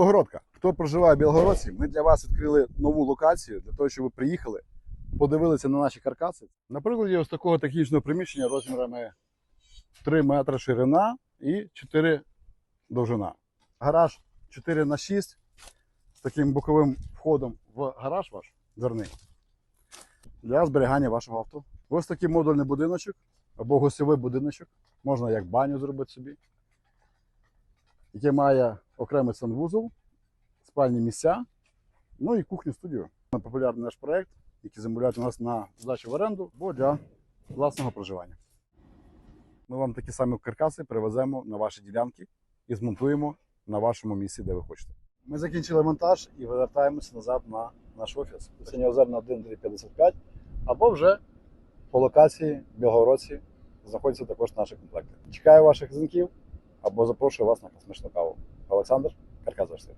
Білогородка. Хто проживає в Білогородці, ми для вас відкрили нову локацію для того, щоб ви приїхали, подивилися на наші каркаси. На прикладі ось такого технічного приміщення розмірами 3 метри ширина і 4 довжина. Гараж 4 на 6 з таким боковим входом в гараж ваш дверний для зберігання вашого авто. Ось такий модульний будиночок або гостьовий будиночок. Можна як баню зробити собі, який має окремий санвузол, спальні місця, ну і кухню студію. Популярний наш проект, який замовляють у нас на здачу в оренду або для власного проживання. Ми вам такі самі каркаси привеземо на ваші ділянки і змонтуємо на вашому місці, де ви хочете. Ми закінчили монтаж і повертаємося назад на наш офіс. Синя озерна 1 55 або вже по локації в Білгородці знаходяться також наші комплекти. Чекаю ваших дзвінків або запрошую вас на космічну каву. Олександр Карказовський.